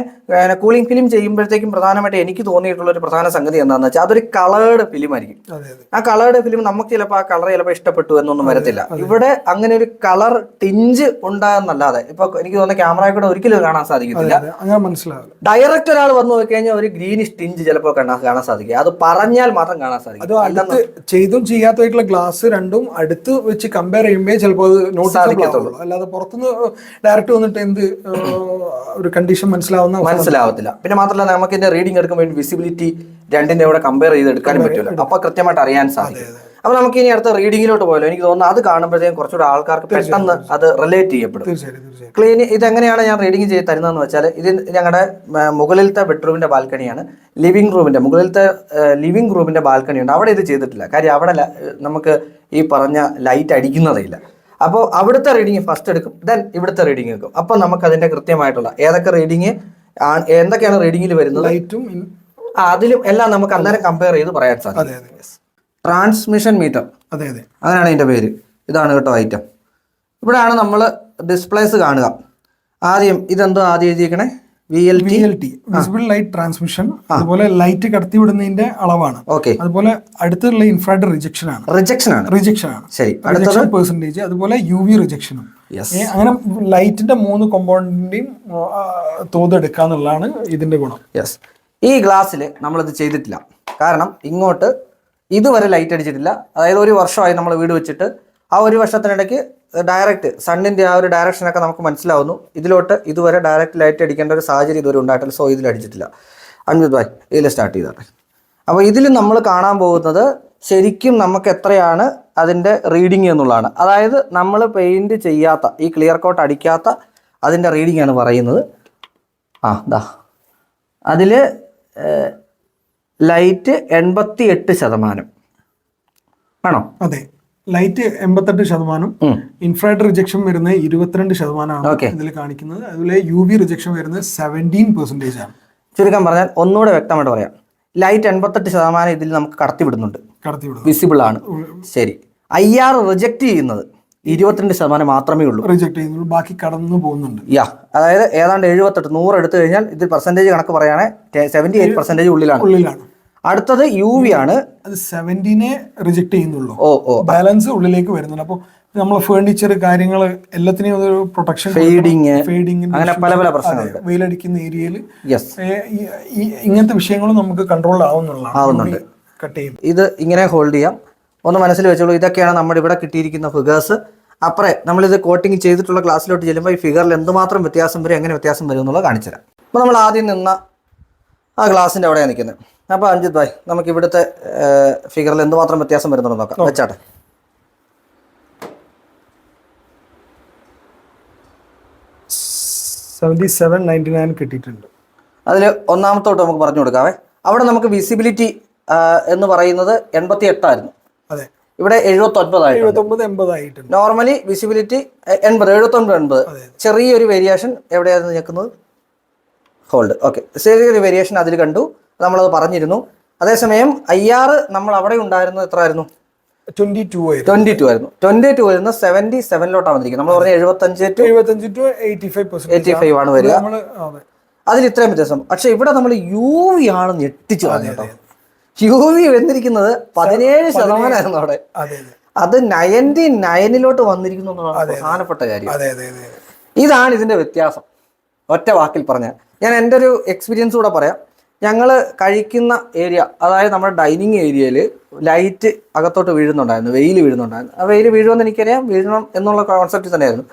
Speaker 1: കൂളിംഗ് ഫിലിം ചെയ്യുമ്പോഴത്തേക്കും പ്രധാനമായിട്ട് എനിക്ക് തോന്നിയിട്ടുള്ള ഒരു പ്രധാന സംഗതി എന്താണെന്ന് വെച്ചാൽ അതൊരു കളേർഡ് ഫിലിം ആയിരിക്കും. ആ കളേർഡ് ഫിലിം നമുക്ക് ചിലപ്പോൾ ആ കളർ ചിലപ്പോൾ ഇഷ്ടപ്പെട്ടു എന്നൊന്നും വരത്തില്ല. ഇവിടെ അങ്ങനെ ഒരു കളർ ടിഞ്ച് ഉണ്ടാകുന്നല്ലാതെ ഇപ്പൊ എനിക്ക് തോന്നുന്ന ക്യാമറയിൽ കൂടെ ഒരിക്കലും കാണാൻ സാധിക്കത്തില്ല.
Speaker 2: അങ്ങനെ മനസ്സിലാവില്ല.
Speaker 1: ഡയറക്റ്റ് ഒരാൾ വന്നു നോക്കി കഴിഞ്ഞാൽ ഒരു ഗ്രീനിഷ് ടിഞ്ച് ചിലപ്പോൾ കാണാൻ സാധിക്കും. അത് പറഞ്ഞാൽ മാത്രം കാണാൻ സാധിക്കും.
Speaker 2: ചെയ്തും ചെയ്യാത്തതായിട്ടുള്ള ഗ്ലാസ് രണ്ടും അടുത്ത് വെച്ച് കമ്പയർ ചെയ്യുമ്പോൾ ചിലപ്പോൾ അത് നോട്ട്
Speaker 1: സാധിക്കത്തുള്ളൂ.
Speaker 2: അല്ലാതെ പുറത്തുനിന്ന് ഡയറക്റ്റ് വന്നിട്ട് എന്ത് ഒരു കണ്ടീഷൻ മനസ്സിലാവുന്ന
Speaker 1: മനസ്സിലാവത്തില്ല. പിന്നെ മാത്രമല്ല നമുക്ക് ഇതിന്റെ റീഡിംഗ് എടുക്കുമ്പോൾ വിസിബിലിറ്റി രണ്ടിന്റെ കൂടെ കമ്പയർ ചെയ്ത് എടുക്കാനും പറ്റില്ല അപ്പൊ കൃത്യമായിട്ട് അറിയാൻ സാധിക്കും. അപ്പൊ നമുക്ക് ഇനി അടുത്ത റീഡിങ്ങിലോട്ട് പോയാലോ? എനിക്ക് തോന്നുന്നു അത് കാണുമ്പോഴത്തേക്കും കുറച്ചുകൂടെ ആൾക്കാർക്ക് പെട്ടെന്ന് അത് റിലേറ്റ് ചെയ്യപ്പെടും.
Speaker 2: ക്ലീൻ ഇത്
Speaker 1: ക്ലീൻ ഇതെങ്ങനെയാണ് ഞാൻ റീഡിങ് ചെയ്ത് തരുന്നതെന്ന് വെച്ചാൽ ഇത് ഞങ്ങളുടെ മുകളിലത്തെ ബെഡ്റൂമിന്റെ ബാൽക്കണിയാണ്. ലിവിംഗ് റൂമിന്റെ മുകളിലത്തെ ലിവിംഗ് റൂമിന്റെ ബാൽക്കണി ഉണ്ട് അവിടെ ഇത് ചെയ്തിട്ടില്ല. കാര്യം അവിടെ നമുക്ക് ഈ പറഞ്ഞ ലൈറ്റ് അടിക്കുന്നതേ ഇല്ല. അപ്പോൾ അവിടുത്തെ റീഡിങ് ഫസ്റ്റ് എടുക്കും ദെൻ ഇവിടുത്തെ റീഡിങ് എടുക്കും. അപ്പോൾ നമുക്ക് അതിന്റെ കൃത്യമായിട്ടുള്ള ഏതൊക്കെ റീഡിങ് എന്തൊക്കെയാണ് റീഡിങ്ങിൽ വരുന്നത്? അതിലും എല്ലാം നമുക്ക് അന്നേരം കമ്പയർ ചെയ്ത് പറയാൻ സാധിക്കും. ട്രാൻസ്മിഷൻ മീറ്റർ
Speaker 2: അതെ അതെ.
Speaker 1: അങ്ങനെയാണ് ഇതിന്റെ പേര്. ഇതാണ് കേട്ടോ ഐറ്റം ഇവിടെയാണ് നമ്മൾ ഡിസ്പ്ലേസ് കാണുക. ആദ്യം ഇതെന്തോ ആദ്യം എഴുതിയേക്കണേ? V L
Speaker 2: V
Speaker 1: T
Speaker 2: visible light transmission അതുപോലെ ലൈറ്റ് കടത്തിവിടുന്നതിന്റെ അളവാണ്.
Speaker 1: ഓക്കെ
Speaker 2: അതുപോലെ അടുത്തുള്ള ഇൻഫ്രാഡ് റിജക്ഷൻ ആണ്.
Speaker 1: റിജക്ഷൻ ആണ്.
Speaker 2: റിജക്ഷൻ ആണ്.
Speaker 1: ശരി.
Speaker 2: റിജക്ഷൻ പെർസെന്റേജ് അതുപോലെ യു വി റിജക്ഷനും അങ്ങനെ ലൈറ്റിന്റെ മൂന്ന് കോമ്പൗണ്ടിന്റെയും തോത് എടുക്കാന്നുള്ളതാണ് ഇതിന്റെ ഗുണം.
Speaker 1: യെസ് ഈ ഗ്ലാസ്സിൽ നമ്മളിത് ചെയ്തിട്ടില്ല. കാരണം ഇങ്ങോട്ട് ഇതുവരെ ലൈറ്റ് അടിച്ചിട്ടില്ല. അതായത് ഒരു വർഷമായി നമ്മൾ വീട് വെച്ചിട്ട് ആ ഒരു വർഷത്തിനിടയ്ക്ക് ഡയറക്റ്റ് സണ്ണിന്റെ ആ ഒരു ഡയറക്ഷനൊക്കെ നമുക്ക് മനസ്സിലാവുന്നു. ഇതിലോട്ട് ഇതുവരെ ഡയറക്റ്റ് ലൈറ്റ് അടിക്കേണ്ട ഒരു സാഹചര്യം ഇതുവരെ ഉണ്ടായിട്ടില്ല. സോ ഇതിൽ അടിച്ചിട്ടില്ല. അൻവിത് ഭായ് ഇതിൽ സ്റ്റാർട്ട് ചെയ്തോട്ടെ അപ്പോൾ ഇതിൽ നമ്മൾ കാണാൻ പോകുന്നത് ശരിക്കും നമുക്ക് എത്രയാണ് അതിന്റെ റീഡിങ് എന്നുള്ളതാണ്. അതായത് നമ്മൾ പെയിന്റ് ചെയ്യാത്ത ഈ ക്ലിയർ കോട്ട് അടിക്കാത്ത അതിന്റെ റീഡിംഗ് ആണ് പറയുന്നത്. ആ ദാ. അതിൽ ലൈറ്റ് എൺപത്തി എട്ട് ശതമാനം. ആണോ
Speaker 2: അതെ. ലൈറ്റ് എൺപത്തെട്ട് ശതമാനം. ഇൻഫ്രാഡ് റിജക്ഷൻ വരുന്നത് ഇരുപത്തിരണ്ട് ശതമാനമാണ്. ഇതിൽ കാണിക്കുന്നത്. അതുപോലെ യു വി റിജക്ഷൻ വരുന്നത് സെവന്റീൻ പെർസെന്റേജ് ആണ്.
Speaker 1: ചുരുക്കം പറഞ്ഞാൽ ഒന്നുകൂടെ വ്യക്തമായിട്ട് പറയാം. ലൈറ്റ് എൺപത്തെട്ട് ശതമാനം ഇതിൽ നമുക്ക് കടത്തിവിടുന്നുണ്ട് വിസിബിൾ ആണ്. ശരി. ഐ ആർ റിജക്റ്റ് ചെയ്യുന്നത് ഇരുപത്തിരണ്ട് ശതമാനം മാത്രമേ ഉള്ളൂ.
Speaker 2: റിജക്ട് ചെയ്യുന്നുള്ളൂ. ബാക്കി കടന്നു പോകുന്നുണ്ട്.
Speaker 1: യാ അതായത് ഏതാണ്ട് എഴുപത്തെട്ട് നൂറ് എടുത്തു കഴിഞ്ഞാൽ ഇതിൽ പെർസെന്റേജ് കണക്ക് പറയുകയാണെങ്കിൽ സെവന്റി എയ്റ്റ് പെർസെന്റേജ് ഉള്ളിലാണ്.
Speaker 2: ഉള്ളിലാണ്.
Speaker 1: അടുത്തത് യു വി ആണ്.
Speaker 2: അത് സെവന്റീനെ റിജക്ട് ചെയ്യുന്നുള്ളൂ.
Speaker 1: ഓ ഓ.
Speaker 2: ബാലൻസ് ഉള്ളിലേക്ക് വരുന്നുണ്ട്. അപ്പോൾ നമ്മൾ ഫേർണിച്ചർ കാര്യങ്ങൾ എല്ലാത്തിനെയും ഒരു പ്രൊട്ടക്ഷൻ
Speaker 1: ഫെയ്ഡിങ്
Speaker 2: ഫെയ്ഡിങ്ങിന്റെ
Speaker 1: അങ്ങനെ പല പല പ്രശ്നങ്ങൾ
Speaker 2: വെയിലടിക്കുന്ന ഏരിയയിൽ ഇങ്ങനത്തെ വിഷയങ്ങളും നമുക്ക് കൺട്രോൾ ആവുന്നുണ്ട്. കട്ട് ചെയ്യും
Speaker 1: ഇത് ഇങ്ങനെ ഹോൾഡ് ചെയ്യാം. ഒന്ന് മനസ്സിൽ വെച്ചോളൂ. ഇതൊക്കെയാണ് നമ്മുടെ ഇവിടെ കിട്ടിയിരിക്കുന്ന ഫിഗേഴ്സ് അപ്പറേ നമ്മളിത് കോട്ടിങ് ചെയ്തിട്ടുള്ള ക്ലാസ്സിലോട്ട് ചെല്ലുമ്പോൾ ഈ ഫിഗറിൽ എന്തുമാത്രം വ്യത്യാസം വരും എങ്ങനെ വ്യത്യാസം വരും എന്നുള്ളത് കാണിച്ചു തരാം അപ്പോൾ നമ്മൾ ആദ്യം നിന്ന ആ ഗ്ലാസിന്റെ അവിടെയാണ് നിൽക്കുന്നത് അപ്പോൾ അഞ്ജിത് ഭായ് നമുക്ക് ഇവിടുത്തെ ഫിഗറിൽ എന്തുമാത്രം വ്യത്യാസം വരുന്നുണ്ടോ നോക്കാം. വെച്ചാട്ടെ.
Speaker 2: സെവന്റി സെവൻ നയന്റി നയൻ കിട്ടിയിട്ടുണ്ട്.
Speaker 1: അതിൽ ഒന്നാമത്തോട്ട് നമുക്ക് പറഞ്ഞു കൊടുക്കാവേ. അവിടെ നമുക്ക് വിസിബിലിറ്റി എന്ന് പറയുന്നത് എൺപത്തി എട്ടായിരുന്നു
Speaker 2: അതെ.
Speaker 1: ഇവിടെ
Speaker 2: എഴുപത്തൊൻപതായിട്ട്
Speaker 1: നോർമലി വിസിബിലിറ്റി എൺപത് എഴുപത്തൊൻപത് എൺപത്. ചെറിയൊരു വേരിയേഷൻ എവിടെയായിരുന്നു നിൽക്കുന്നത് ഹോൾഡ് ഓക്കെ ചെറിയൊരു വേരിയേഷൻ അതിൽ കണ്ടു. നമ്മളത് പറഞ്ഞിരുന്നു. അതേസമയം ഐ ആർ നമ്മൾ അവിടെ ഉണ്ടായിരുന്നത് എത്ര ആയിരുന്നു.
Speaker 2: ട്വന്റി ടു
Speaker 1: ട്വന്റി ടു ആയിരുന്നു. ട്വന്റി ടു വരുന്ന സെവന്റി സെവനിലോട്ടാണ് വന്നിരിക്കുന്നത്. നമ്മൾ പറഞ്ഞ എഴുപത്തഞ്ച് ടു
Speaker 2: എഴുപത്തഞ്ച് to eighty five percent
Speaker 1: eighty five ആണ് വരിക അതിൽ ഇത്രയും വ്യത്യാസം. പക്ഷെ ഇവിടെ നമ്മൾ യു വി ആണ് ഞെട്ടിച്ചു കേട്ടോ. യു വി വന്നിരിക്കുന്നത് പതിനേഴ് ശതമാനമായിരുന്നു അവിടെ.
Speaker 2: അതെ
Speaker 1: നയന്റി നയനിലോട്ട് വന്നിരിക്കുന്നു എന്നുള്ളതാണ് പ്രധാനപ്പെട്ട കാര്യം. ഇതാണ് ഇതിന്റെ വ്യത്യാസം. ഒറ്റ വാക്കിൽ പറഞ്ഞാൽ. ഞാൻ എന്റെ ഒരു എക്സ്പീരിയൻസ് കൂടെ പറയാം. ഞങ്ങൾ കഴിക്കുന്ന ഏരിയ അതായത് നമ്മുടെ ഡൈനിങ് ഏരിയയിൽ ലൈറ്റ് അകത്തോട്ട് വീഴുന്നുണ്ടായിരുന്നു വെയിൽ വീഴുന്നുണ്ടായിരുന്നു. ആ വെയിൽ വീഴുമെന്ന് എനിക്കറിയാം വീഴണം എന്നുള്ള കോൺസെപ്റ്റ് തന്നെയായിരുന്നു.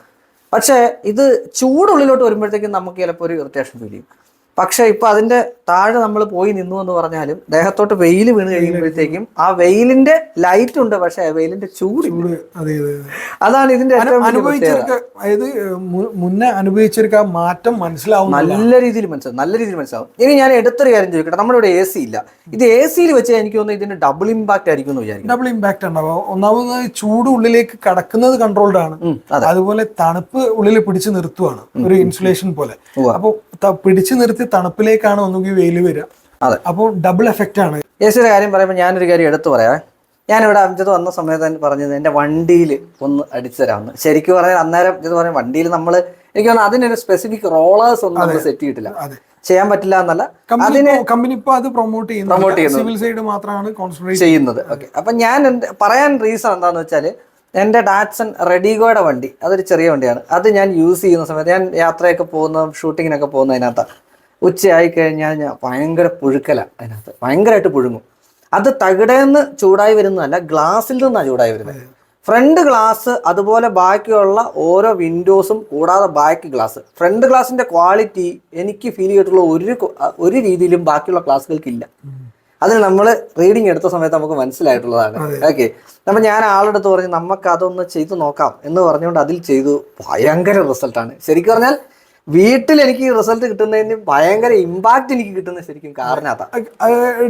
Speaker 1: പക്ഷേ ഇത് ചൂടുള്ളിലോട്ട് വരുമ്പോഴത്തേക്കും നമുക്ക് ചിലപ്പോൾ ഒരു ഇറിറ്റേഷൻ ഫീൽ ചെയ്യും. പക്ഷേ ഇപ്പോൾ അതിന്റെ താഴെ നമ്മൾ പോയി നിന്നു എന്ന് പറഞ്ഞാലും ദേഹത്തോട്ട് വെയിൽ വീണ് കഴിയുമ്പോഴത്തേക്കും ആ വെയിലിന്റെ ലൈറ്റ് ഉണ്ട് പക്ഷെ വെയിലിന്റെ
Speaker 2: ചൂട് അതെ അതെ അതെ.
Speaker 1: അതാണ് ഇതിന്റെ
Speaker 2: അനുഭവിച്ചവർക്ക് അതായത് മുന്നേ അനുഭവിച്ചവർക്ക് ആ മാറ്റം മനസ്സിലാവും
Speaker 1: നല്ല രീതിയിൽ മനസ്സിലാവും നല്ല രീതിയിൽ മനസ്സിലാവും. ഇനി ഞാൻ എടുത്തൊരു കാര്യം ചോദിക്കട്ടെ നമ്മുടെ ഇവിടെ എ സി ഇല്ല. ഇത് എ സിയിൽ വെച്ച് എനിക്ക് തോന്നുന്നു ഇതിന്റെ ഡബിൾ ഇമ്പാക്ട് ആയിരിക്കും എന്ന് വിചാരിക്കും
Speaker 2: ഡബിൾ ഇമ്പാക്ട് ഉണ്ടാവും ഒന്നാമത് ചൂട് ഉള്ളിലേക്ക് കടക്കുന്നത് കൺട്രോൾഡ് ആണ്. അതുപോലെ തണുപ്പ് ഉള്ളിൽ പിടിച്ചു നിർത്തുവാണ്. ഒരു ഇൻസുലേഷൻ പോലെ.
Speaker 1: അപ്പൊ
Speaker 2: അപ്പോൾ പിടിച്ചു നിർത്തി തണുപ്പിലേക്കാണ് ഒന്നുകിൽ വെയിൽ വരിക
Speaker 1: അതെ.
Speaker 2: അപ്പോൾ ഡബിൾ എഫക്റ്റ് ആണ്.
Speaker 1: എ സിയുടെ കാര്യം പറയുമ്പോൾ ഞാനൊരു കാര്യം എടുത്തു പറയാം. ഞാനിവിടെ അഞ്ചത് വന്ന സമയത്ത് തന്നെ പറഞ്ഞത് എന്റെ വണ്ടിയിൽ ഒന്ന് അടിച്ചു തരാമെന്ന് ശരിക്കും പറഞ്ഞാൽ അന്നേരം ഇത് പറയാം വണ്ടിയിൽ നമ്മൾ എനിക്ക് തോന്നുന്നു അതിനൊരു സ്പെസിഫിക് റോളേഴ്സ് ഒന്നും നമ്മൾ സെറ്റ് ചെയ്തിട്ടില്ല. ചെയ്യാൻ പറ്റില്ല എന്നല്ല.
Speaker 2: കമ്പനി കമ്പനി ഇപ്പൊ അത് പ്രൊമോട്ട്
Speaker 1: ചെയ്യുന്നത്.
Speaker 2: ചെയ്യുന്നു സിവിൽ സൈഡ് മാത്രമാണ് കോൺസെൻട്രേറ്റ്
Speaker 1: ചെയ്യുന്നത്. ഓക്കെ അപ്പം ഞാൻ പറയാൻ റീസൺ എന്താണെന്ന് വെച്ചാൽ എന്റെ ഡാറ്റ്സൺ റെഡിഗോയുടെ വണ്ടി അതൊരു ചെറിയ വണ്ടിയാണ്. അത് ഞാൻ യൂസ് ചെയ്യുന്ന സമയത്ത് ഞാൻ യാത്രയൊക്കെ പോകുന്ന ഷൂട്ടിങ്ങിനൊക്കെ പോകുന്നതിനകത്താണ് ഉച്ചയായി കഴിഞ്ഞാൽ ഞാൻ ഭയങ്കര പുഴുക്കല അതിനകത്ത്. ഭയങ്കരമായിട്ട് പുഴുങ്ങും. അത് തകിടേന്ന് ചൂടായി വരുന്നതല്ല ഗ്ലാസ്സിൽ നിന്നാണ് ചൂടായി വരുന്നത്. ഫ്രണ്ട് ഗ്ലാസ് അതുപോലെ ബാക്കിയുള്ള ഓരോ വിൻഡോസും കൂടാതെ ബാക്ക് ഗ്ലാസ്. ഫ്രണ്ട് ഗ്ലാസിന്റെ ക്വാളിറ്റി എനിക്ക് ഫീൽ ചെയ്തിട്ടുള്ള ഒരു ഒരു രീതിയിലും ബാക്കിയുള്ള ഗ്ലാസ്സുകൾക്കില്ല അതിന് നമ്മൾ റീഡിങ് എടുത്ത സമയത്ത് നമുക്ക് മനസ്സിലായിട്ടുള്ളതാണ്. ഓക്കെ. അപ്പൊ ഞാൻ ആളെടുത്ത് പറഞ്ഞു നമുക്ക് അതൊന്ന് ചെയ്തു നോക്കാം. എന്ന് പറഞ്ഞുകൊണ്ട് അതിൽ ചെയ്തു. ഭയങ്കര റിസൾട്ടാണ്. ശരിക്കും പറഞ്ഞാൽ വീട്ടിൽ എനിക്ക് റിസൾട്ട് കിട്ടുന്നതിന് ഭയങ്കര ഇമ്പാക്റ്റ് എനിക്ക് കിട്ടുന്ന ശരിക്കും കാരണം അതാ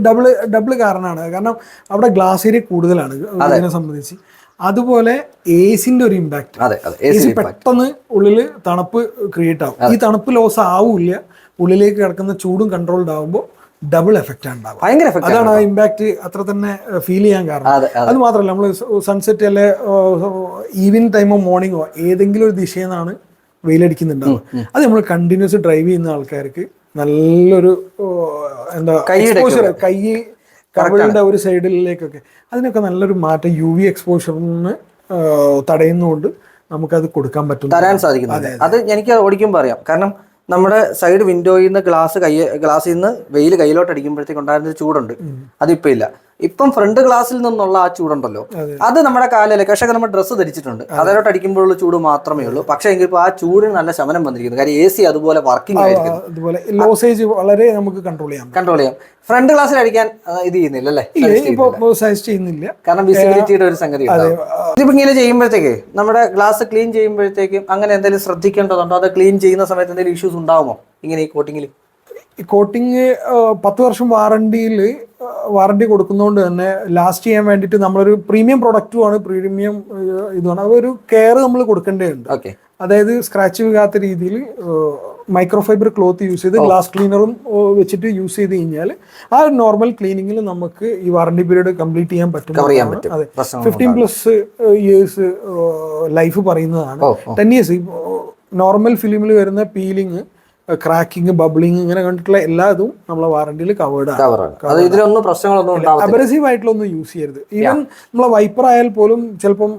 Speaker 2: ഡബിൾ ഡബിൾ കാരണമാണ് കാരണം അവിടെ ഗ്ലാസ് ഏരിയ കൂടുതലാണ് അതിനെ സംബന്ധിച്ച്. അതുപോലെ ഏസിന്റെ ഒരു ഇമ്പാക്ട് പെട്ടെന്ന് ഉള്ളിൽ തണുപ്പ് ക്രിയേറ്റ് ആവും. ഈ തണുപ്പ് ലോസ് ആവില്ല. ഉള്ളിലേക്ക് കിടക്കുന്ന ചൂടും കൺട്രോൾഡ് ആവുമ്പോൾ ഡബിൾ എഫക്റ്റ് ആണ്
Speaker 1: ഭയങ്കര
Speaker 2: അതാണ് ആ ഇമ്പാക്ട് അത്ര തന്നെ ഫീൽ ചെയ്യാൻ കാരണം.
Speaker 1: അത്
Speaker 2: മാത്രമല്ല നമ്മൾ സൺസെറ്റ് അല്ലെ ഈവനിങ് ടൈമോ മോർണിംഗോ ഏതെങ്കിലും ഒരു ദിശയിൽ നിന്നാണ് വെയിലടിക്കുന്നുണ്ടാവും. അത് നമ്മൾ കണ്ടിന്യൂസ് ഡ്രൈവ് ചെയ്യുന്ന ആൾക്കാർക്ക് നല്ലൊരു എന്താ എക്സ്പോഷർ കൈ കവിളിന്റെ ഒരു സൈഡിലേക്കൊക്കെ. അതിനൊക്കെ നല്ലൊരു മാറ്റം യു വി എക്സ്പോഷറിന് തടയുന്നതുകൊണ്ട് നമുക്കത് കൊടുക്കാൻ പറ്റും
Speaker 1: തരാൻ സാധിക്കുന്നുണ്ട്. അത് എനിക്ക് ഓടിക്കുമ്പോൾ അറിയാം. കാരണം നമ്മുടെ സൈഡ് വിൻഡോയിൽ നിന്ന് ഗ്ലാസ് കൈ ഗ്ലാസ്സിൽ നിന്ന് വെയിൽ കയ്യിലോട്ട് അടിക്കുമ്പോഴത്തേക്ക് ഉണ്ടായിരുന്ന ചൂടുണ്ട്. അതിപ്പോ ഇല്ല. ഇപ്പം ഫ്രണ്ട് ഗ്ലാസ്സിൽ നിന്നുള്ള ആ ചൂടുണ്ടല്ലോ. അത്. നമ്മുടെ കാലല്ലേ പക്ഷേ നമ്മൾ ഡ്രസ്സ് ധരിച്ചിട്ടുണ്ട്. അതിലോട്ട് അടിക്കുമ്പോഴുള്ള ചൂട് മാത്രമേ ഉള്ളൂ. പക്ഷേ എങ്കിൽ ഇപ്പോൾ ആ ചൂടിന് നല്ല ശമനം വന്നിരിക്കുന്നു. കാര്യം എ സി അതുപോലെ വർക്കിംഗ് ആയിരിക്കും
Speaker 2: അതുപോലെ ലോസേജ് വളരെ നമുക്ക് കൺട്രോൾ പറ്റും
Speaker 1: കൺട്രോൾ ചെയ്യാം. ഫ്രണ്ട് ഗ്ലാസ്സിൽ അടിക്കാൻ ഇത് ചെയ്യുന്നില്ല അല്ലേ?
Speaker 2: ചെയ്യുന്നില്ല.
Speaker 1: കാരണം വിസിബിലിറ്റിയുടെ ഒരു സംഗതി. ഇതിപ്പോ ഇങ്ങനെ ചെയ്യുമ്പോഴത്തേക്ക് നമ്മുടെ ഗ്ലാസ് ക്ലീൻ ചെയ്യുമ്പോഴത്തേക്കും അങ്ങനെ എന്തെങ്കിലും ശ്രദ്ധിക്കേണ്ടതുണ്ടോ? അത് ക്ലീൻ ചെയ്യുന്ന സമയത്ത് എന്തെങ്കിലും ഇഷ്യൂസ് ഉണ്ടാവുമോ? ഇങ്ങനെ ഈ കോട്ടിങ്ങിൽ
Speaker 2: ഈ കോട്ടിങ് പത്ത് വർഷം വാറണ്ടിയിൽ വാറണ്ടി കൊടുക്കുന്നതുകൊണ്ട് തന്നെ ലാസ്റ്റ് ചെയ്യാൻ വേണ്ടിയിട്ട് നമ്മളൊരു പ്രീമിയം പ്രൊഡക്റ്റുമാണ് പ്രീമിയം ഇതുമാണ്. അതൊരു കെയർ നമ്മൾ കൊടുക്കേണ്ടതുണ്ട്.
Speaker 1: ഓക്കെ
Speaker 2: അതായത് സ്ക്രാച്ച് വീഴാത്ത രീതിയിൽ മൈക്രോഫൈബർ ക്ലോത്ത് യൂസ് ചെയ്ത് ഗ്ലാസ് ക്ലീനറും വെച്ചിട്ട് യൂസ് ചെയ്ത് കഴിഞ്ഞാൽ ആ ഒരു നോർമൽ ക്ലീനിങ്ങിൽ നമുക്ക് ഈ വാറണ്ടി പീരീഡ് കംപ്ലീറ്റ് ചെയ്യാൻ പറ്റും. അതെ. ഫിഫ്റ്റീൻ പ്ലസ് ഇയേഴ്സ് ലൈഫ് പറയുന്നതാണ്. ടെൻ ഇയേഴ്സ് നോർമൽ ഫിലിമിൽ വരുന്ന പീലിംഗ് ക്രാക്കിംഗ് ബബിളിങ് ഇങ്ങനെ കണ്ടിട്ടുള്ള എല്ലാ ഇതും നമ്മളെ വാറണ്ടിയിൽ കവേർഡ് ആണ്.
Speaker 1: ആയിട്ടുള്ള ഇതിലൊന്നും പ്രശ്നങ്ങളൊന്നും
Speaker 2: അബ്രസീവ് ആയിട്ടുള്ളൊന്നും യൂസ് ചെയ്യരുത്. ഈവൻ നമ്മളെ വൈപ്പർ ആയാൽ പോലും ചിലപ്പം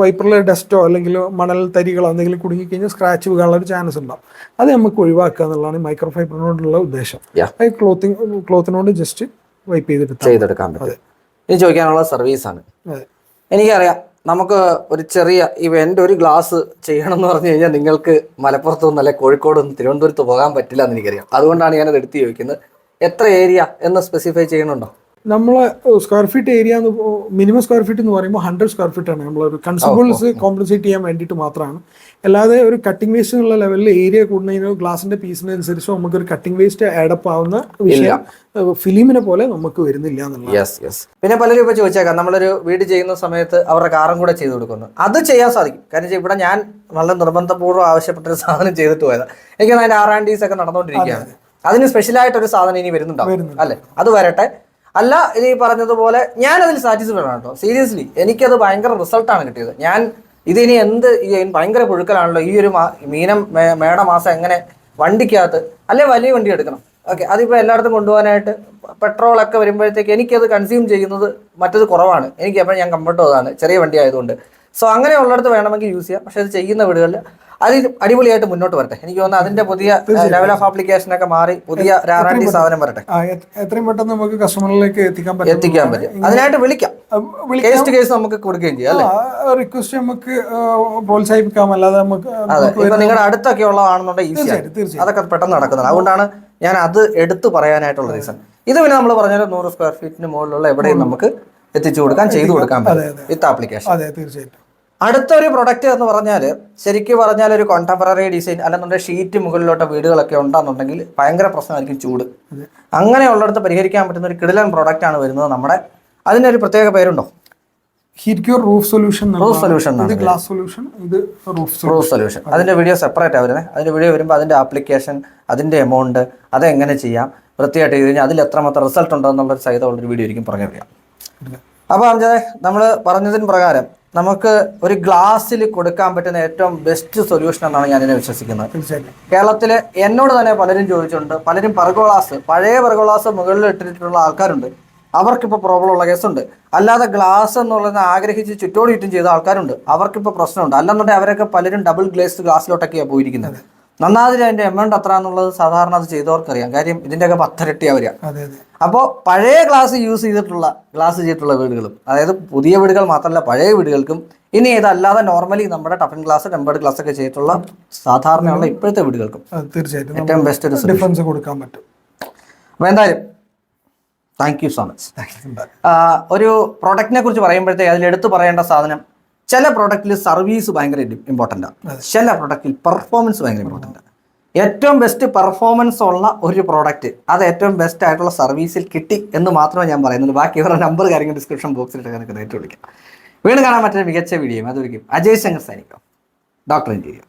Speaker 2: വൈപ്പറിലെ ഡസ്റ്റോ അല്ലെങ്കിൽ മണൽ തരികളോ എന്തെങ്കിലും കുടുങ്ങി കഴിഞ്ഞാൽ സ്ക്രാച്ച് വീഴാനുള്ള ഒരു ചാൻസ് ഉണ്ടാവും. അത് നമുക്ക് ഒഴിവാക്കുക എന്നുള്ളതാണ് മൈക്രോ ഫൈബറിനോടുള്ള ഉദ്ദേശം. ക്ലോത്തിങ് ക്ലോത്തിനോട് ജസ്റ്റ് വൈപ്പ് ചെയ്തെടുക്കാം
Speaker 1: ചെയ്തെടുക്കാൻ പറ്റും. ഇനി ചോദിക്കാനുള്ള സർവീസാണ്
Speaker 2: ആണ്.
Speaker 1: എനിക്കറിയാം. നമുക്ക് ഒരു ചെറിയ ഇവന്റ് ഒരു ഗ്ലാസ് ചെയ്യണം എന്ന് പറഞ്ഞു കഴിഞ്ഞാൽ നിങ്ങൾക്ക് മലപ്പുറത്തു നിന്ന് അല്ലെങ്കിൽ കോഴിക്കോട് നിന്ന് തിരുവനന്തപുരത്ത് പോകാൻ പറ്റില്ല എന്ന് എനിക്കറിയാം. അതുകൊണ്ടാണ് ഞാനത് എടുത്ത് ചോദിക്കുന്നത്. എത്ര ഏരിയ എന്ന് സ്പെസിഫൈ ചെയ്യണുണ്ടോ
Speaker 2: നമ്മളെ സ്ക്വയർ ഫീറ്റ് ഏരിയ എന്ന് മിനിമം സ്ക്വയർ ഫീറ്റ് എന്ന് പറയുമ്പോൾ ഹൺഡ്രഡ് സ്ക്വയർ ഫീറ്റ് ആണ്. നമ്മളൊരു കൺസ്യൂമേഴ്സ് കോമ്പൻസേറ്റ് ചെയ്യാൻ വേണ്ടിയിട്ട് മാത്രമാണ്. അല്ലാതെ ഒരു കട്ടിംഗ് വേസ്റ്റ് എന്നുള്ള ലെവലിൽ ഏരിയ കൂടുന്നതിനോ ഗ്ലാസിന്റെ പീസിനനുസരിച്ചോ നമുക്ക് ഒരു കട്ടിംഗ് വേസ്റ്റ് ആഡപ്പ് ആവുന്ന വിഷയം ഫിലിമിനെ പോലെ നമുക്ക് വരുന്നില്ല എന്നുള്ളത്
Speaker 1: പിന്നെ പലരും ഇപ്പൊ ചോദിച്ചേക്കാം നമ്മളൊരു വീട് ചെയ്യുന്ന സമയത്ത് അവരുടെ കാറും കൂടെ ചെയ്തു കൊടുക്കുന്നു. അത് ചെയ്യാൻ സാധിക്കും. കാരണം ഇവിടെ ഞാൻ വളരെ നിർബന്ധപൂർവം ആവശ്യപ്പെട്ട ഒരു സാധനം ചെയ്തിട്ട് പോയതാണ് എനിക്ക് അതിന്റെ ആർ ആൻഡ് ഡീസ് ഒക്കെ നടന്നുകൊണ്ടിരിക്കുകയാണ് അതിന് സ്പെഷ്യലായിട്ട് ഒരു സാധനം ഇനി വരുന്നുണ്ടാവും. അല്ലെ? അത് വരട്ടെ. അല്ല ഇനി പറഞ്ഞതുപോലെ ഞാൻ അതിൽ സാറ്റിസ്ഫൈഡ് ആണ് കേട്ടോ. സീരിയസ്ലി എനിക്കത് ഭയങ്കര റിസൾട്ടാണ് കിട്ടിയത്. ഞാൻ ഇതിനി എന്ത് ഭയങ്കര പുഴുക്കലാണല്ലോ ഈ ഒരു മീനം മേട മാസം എങ്ങനെ വണ്ടിക്കകത്ത് അല്ലെ വലിയ വണ്ടി എടുക്കണം. ഓക്കെ അതിപ്പോൾ എല്ലായിടത്തും കൊണ്ടുപോകാനായിട്ട് പെട്രോളൊക്കെ വരുമ്പോഴത്തേക്ക് എനിക്കത് കൺസ്യൂം ചെയ്യുന്നത് മറ്റത് കുറവാണ്. എനിക്ക് എപ്പോഴും ഞാൻ കംഫർട്ട് അതാണ് ചെറിയ വണ്ടി ആയതുകൊണ്ട്. സോ അങ്ങനെ ഉള്ളിടത്ത് വേണമെങ്കിൽ യൂസ് ചെയ്യാം. പക്ഷെ അത് ചെയ്യുന്ന വീടുകളിൽ അതിൽ അടിപൊളിയായിട്ട് മുന്നോട്ട് വരട്ടെ. എനിക്ക് തോന്നുന്നു അതിന്റെ പുതിയ ലെവൽ ഓഫ് ആപ്ലിക്കേഷൻ ഒക്കെ മാറി പുതിയ രാറാണ്ടി സാധനം വരട്ടെ.
Speaker 2: എത്രയും പെട്ടെന്ന് നമുക്ക് കസ്റ്റമറിലേക്ക് എത്തിക്കാൻ പറ്റും
Speaker 1: എത്തിക്കാൻ പറ്റും. അതിനായിട്ട് വിളിക്കാം. കേസ് ടു കേസ് നമുക്ക് കൊടുക്കുകയും ചെയ്യാം അല്ലേ?
Speaker 2: റിക്വസ്റ്റ് നമുക്ക് പ്രോത്സാഹിപ്പിക്കാം. അല്ലാതെ നമുക്ക്
Speaker 1: ഇപ്പൊ നിങ്ങളുടെ അടുത്തൊക്കെ ഉള്ളതാണെന്നുണ്ടെങ്കിൽ അതൊക്കെ പെട്ടെന്ന് നടക്കുന്നത് അതുകൊണ്ടാണ് ഞാൻ അത് എടുത്തു പറയാനായിട്ടുള്ള റീസൺ ഇത് പിന്നെ നമ്മൾ പറഞ്ഞാൽ നൂറ് സ്ക്വയർ ഫീറ്റിന് മുകളിലുള്ള എവിടെയും നമുക്ക് എത്തിച്ചു കൊടുക്കാൻ ചെയ്തു കൊടുക്കാൻ പറ്റും. വിത്ത് ആപ്ലിക്കേഷൻ
Speaker 2: അതെ തീർച്ചയായിട്ടും.
Speaker 1: അടുത്തൊരു പ്രൊഡക്റ്റ് എന്ന് പറഞ്ഞാൽ ശരിക്കും പറഞ്ഞാൽ ഒരു കോണ്ടംപററി ഡിസൈൻ അല്ലെന്നുണ്ടെങ്കിൽ ഷീറ്റ് മുകളിലോട്ട് വീടുകളൊക്കെ ഉണ്ടെന്നുണ്ടെങ്കിൽ ഭയങ്കര പ്രശ്നമായിരിക്കും ചൂട്. അങ്ങനെയുള്ളിടത്ത് പരിഹരിക്കാൻ പറ്റുന്ന ഒരു കിടിലൻ പ്രൊഡക്റ്റ് ആണ് വരുന്നത് നമ്മുടെ അതിനൊരു പ്രത്യേക പേരുണ്ടോ?
Speaker 2: റൂഫ് സൊല്യൂഷൻ
Speaker 1: റൂഫ് സൊല്യൂഷൻ
Speaker 2: ഇത് ഗ്ലാസ് സൊല്യൂഷൻ ഇത് റൂഫ്
Speaker 1: പ്രൂഫ് സൊല്യൂഷൻ അതിന്റെ വീഡിയോ സെപ്പറേറ്റ് ആവരുന്നത് അതിന്റെ വീഡിയോ വരുമ്പോൾ അതിന്റെ ആപ്ലിക്കേഷൻ അതിന്റെ എമൗണ്ട് അതെങ്ങനെ ചെയ്യാം? വൃത്തിയായിട്ട് ചെയ്ത് കഴിഞ്ഞാൽ അതിൽ എത്രമാത്രം റിസൾട്ട് ഉണ്ടോ എന്നുള്ള സഹിതമുള്ളൊരു വീഡിയോ ആയിരിക്കും പറഞ്ഞു തരിക അപ്പോൾ അംജദെ നമ്മൾ പറഞ്ഞതിന് പ്രകാരം നമുക്ക് ഒരു ഗ്ലാസ്സിൽ കൊടുക്കാൻ പറ്റുന്ന ഏറ്റവും ബെസ്റ്റ് സൊല്യൂഷൻ എന്നാണ് ഞാൻ ഇതിനെ
Speaker 2: വിശ്വസിക്കുന്നത്.
Speaker 1: കേരളത്തിൽ എന്നോട് തന്നെ പലരും ചോദിച്ചിട്ടുണ്ട് പലരും പെർഗോളാസ് പഴയ പെർഗോളാസ് മുകളിൽ ഇട്ടിട്ടുള്ള ആൾക്കാരുണ്ട്. അവർക്കിപ്പോൾ പ്രോബ്ലം ഉള്ള കേസുണ്ട് അല്ലാതെ ഗ്ലാസ് എന്നുള്ളത് ആഗ്രഹിച്ച് ചുറ്റോടി ചുറ്റും ചെയ്ത ആൾക്കാരുണ്ട്. അവർക്കിപ്പോൾ പ്രശ്നമുണ്ട്. അല്ലെന്നുണ്ടെങ്കിൽ അവരൊക്കെ പലരും ഡബിൾ ഗ്ലേസ് ഗ്ലാസ്സിലോട്ടൊക്കെയാണ് പോയിരിക്കുന്നത്. നന്നാതിൽ അതിന്റെ എമൗണ്ട് അത്ര എന്നുള്ളത് സാധാരണ അത് ചെയ്തവർക്കറിയാം. കാര്യം ഇതിന്റെയൊക്കെ പത്തരട്ടിയാ വരിക. അപ്പോൾ പഴയ ഗ്ലാസ് യൂസ് ചെയ്തിട്ടുള്ള ഗ്ലാസ് ചെയ്തിട്ടുള്ള വീടുകളും അതായത് പുതിയ വീടുകൾ മാത്രമല്ല പഴയ വീടുകൾക്കും ഇനി ഇതല്ലാതെ നോർമലി നമ്മുടെ ടഫൻ ഗ്ലാസ് ടെമ്പേർഡ് ഗ്ലാസ് ഒക്കെ ചെയ്തിട്ടുള്ള സാധാരണയുള്ള ഇപ്പോഴത്തെ വീടുകൾക്കും
Speaker 2: തീർച്ചയായിട്ടും
Speaker 1: ഏറ്റവും ബെസ്റ്റ് ഒരു
Speaker 2: ഡിഫറൻസ് കൊടുക്കാൻ പറ്റും.
Speaker 1: അപ്പോൾ എന്തായാലും താങ്ക് യു സോ മച്ച് ഒരു പ്രൊഡക്റ്റിനെ കുറിച്ച് പറയുമ്പോഴത്തേക്ക് അതിൽ എടുത്തു പറയേണ്ട സാധനം ചില പ്രൊഡക്റ്റിൽ സർവീസ് ഭയങ്കര ഇമ്പോർട്ടന്റ് ആണ് ചില പ്രൊഡക്റ്റിൽ പെർഫോമൻസ് ഭയങ്കര ഇമ്പോർട്ടന്റ് ആണ് ഏറ്റവും ബെസ്റ്റ് പെർഫോമൻസ് ഉള്ള ഒരു പ്രോഡക്റ്റ് അത് ഏറ്റവും ബെസ്റ്റ് ആയിട്ടുള്ള സർവീസിൽ കിട്ടി എന്ന് മാത്രമേ ഞാൻ പറയുന്നുള്ളൂ. ബാക്കി ഇവരുടെ നമ്പർ കാര്യങ്ങൾ ഡിസ്ക്രിപ്ഷൻ ബോക്സിൽ നിങ്ങൾക്ക് നേരിട്ട് വിളിക്കാം. വീണ്ടും കാണാൻ പറ്റുന്ന മികച്ച വീഡിയോ അതൊരിക്കും. അജയ് ശങ്കർ സൈനിക്കോ. ഡോക്ടർ ഇന്റീരിയോ